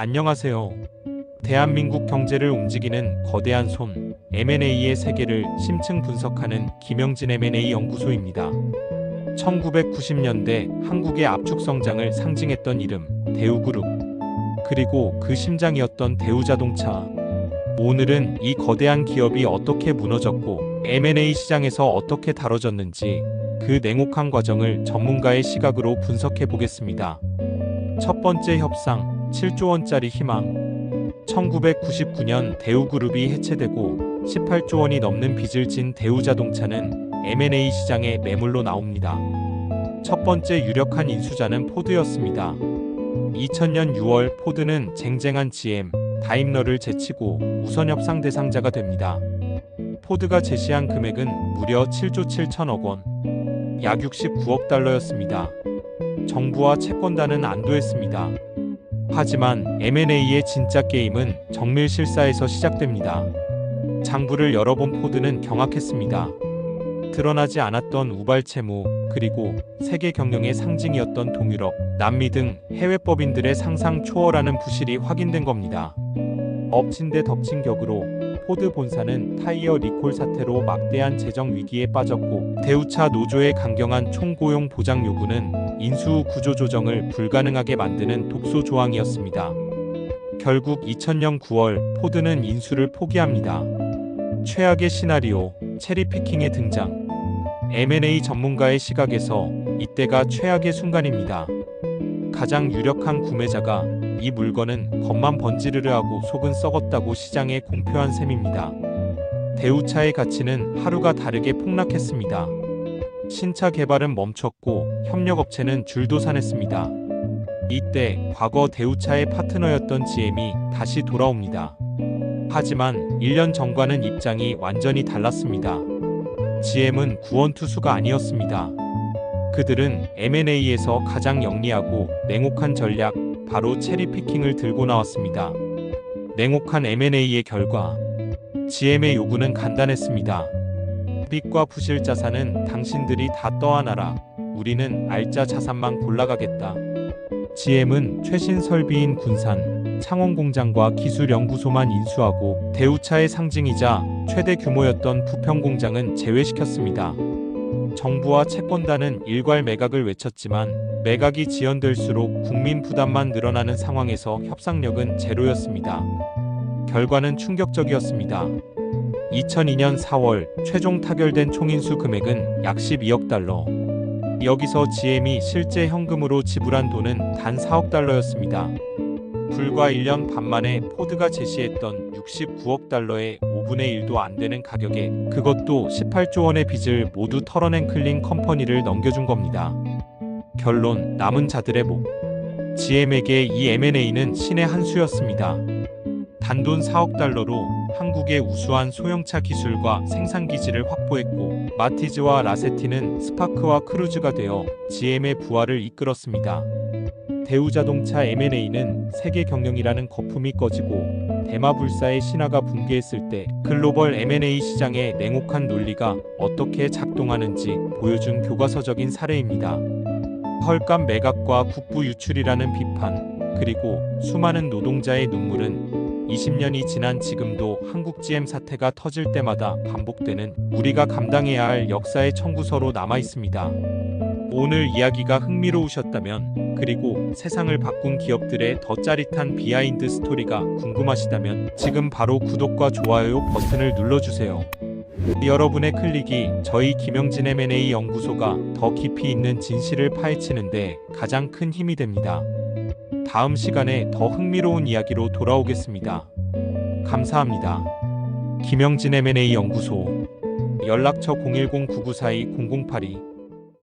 안녕하세요. 대한민국 경제를 움직이는 거대한 손 M&A의 세계를 심층 분석하는 김영진 M&A 연구소입니다. 1990년대 한국의 압축 성장을 상징했던 이름 대우그룹 그리고 그 심장이었던 대우자동차 오늘은 이 거대한 기업이 어떻게 무너졌고 M&A 시장에서 어떻게 다뤄졌는지 그 냉혹한 과정을 전문가의 시각으로 분석해 보겠습니다. 첫 번째 협상 7조 원짜리 희망 1999년 대우그룹이 해체되고 18조 원이 넘는 빚을 진 대우자동차는 M&A 시장에 매물로 나옵니다. 첫 번째 유력한 인수자는 포드였습니다. 2000년 6월 포드는 쟁쟁한 GM, 다임러를 제치고 우선 협상 대상자가 됩니다. 포드가 제시한 금액은 무려 7조 7천억 원, 약 69억 달러였습니다. 정부와 채권단은 안도했습니다. 하지만 M&A의 진짜 게임은 정밀 실사에서 시작됩니다. 장부를 열어본 포드는 경악했습니다. 드러나지 않았던 우발 채무, 그리고 세계 경영의 상징이었던 동유럽, 남미 등 해외 법인들의 상상 초월하는 부실이 확인된 겁니다. 엎친 데 덮친 격으로 포드 본사는 타이어 리콜 사태로 막대한 재정 위기에 빠졌고 대우차 노조의 강경한 총고용 보장 요구는 인수 후 구조 조정을 불가능하게 만드는 독소 조항이었습니다. 결국 2000년 9월 포드는 인수를 포기합니다. 최악의 시나리오 체리 피킹의 등장. M&A 전문가의 시각에서 이때가 최악의 순간입니다. 가장 유력한 구매자가 이 물건은 겉만 번지르르 하고 속은 썩었다고 시장에 공표한 셈입니다. 대우차의 가치는 하루가 다르게 폭락했습니다. 신차 개발은 멈췄고 협력업체는 줄도산했습니다. 이때 과거 대우차의 파트너였던 GM이 다시 돌아옵니다. 하지만 1년 전과는 입장이 완전히 달랐습니다. GM은 구원투수가 아니었습니다. 그들은 M&A에서 가장 영리하고 냉혹한 전략, 바로 체리 피킹을 들고 나왔습니다. 냉혹한 M&A의 결과 GM의 요구는 간단했습니다. 빚과 부실 자산은 당신들이 다 떠안아라. 우리는 알짜 자산만 골라가겠다. GM은 최신 설비인 군산, 창원 공장과 기술 연구소만 인수하고 대우차의 상징이자 최대 규모였던 부평 공장은 제외시켰습니다. 정부와 채권단은 일괄 매각을 외쳤지만 매각이 지연될수록 국민 부담만 늘어나는 상황에서 협상력은 제로였습니다. 결과는 충격적이었습니다. 2002년 4월 최종 타결된 총인수 금액은 약 12억 달러. 여기서 GM이 실제 현금으로 지불한 돈은 단 4억 달러였습니다. 불과 1년 반 만에 포드가 제시했던 69억 달러의 5분의 1도 안 되는 가격에 그것도 18조 원의 빚을 모두 털어낸 클린 컴퍼니를 넘겨준 겁니다. 결론 남은 자들의 목. GM에게 이 M&A는 신의 한 수였습니다. 단돈 4억 달러로 한국의 우수한 소형차 기술과 생산 기지를 확보했고 마티즈와 라세티는 스파크와 크루즈가 되어 GM의 부활을 이끌었습니다. 대우자동차 M&A는 세계 경영이라는 거품이 꺼지고 대마불사의 신화가 붕괴했을 때 글로벌 M&A 시장의 냉혹한 논리가 어떻게 작동하는지 보여준 교과서적인 사례입니다. 헐값 매각과 국부 유출이라는 비판, 그리고 수많은 노동자의 눈물은 20년이 지난 지금도 한국 GM 사태가 터질 때마다 반복되는 우리가 감당해야 할 역사의 청구서로 남아 있습니다. 오늘 이야기가 흥미로우셨다면 그리고 세상을 바꾼 기업들의 더 짜릿한 비하인드 스토리가 궁금하시다면 지금 바로 구독과 좋아요 버튼을 눌러주세요. 여러분의 클릭이 저희 김영진 M&A 연구소가 더 깊이 있는 진실을 파헤치는데 가장 큰 힘이 됩니다. 다음 시간에 더 흥미로운 이야기로 돌아오겠습니다. 감사합니다. 김영진 M&A 연구소 연락처 010-9942-0082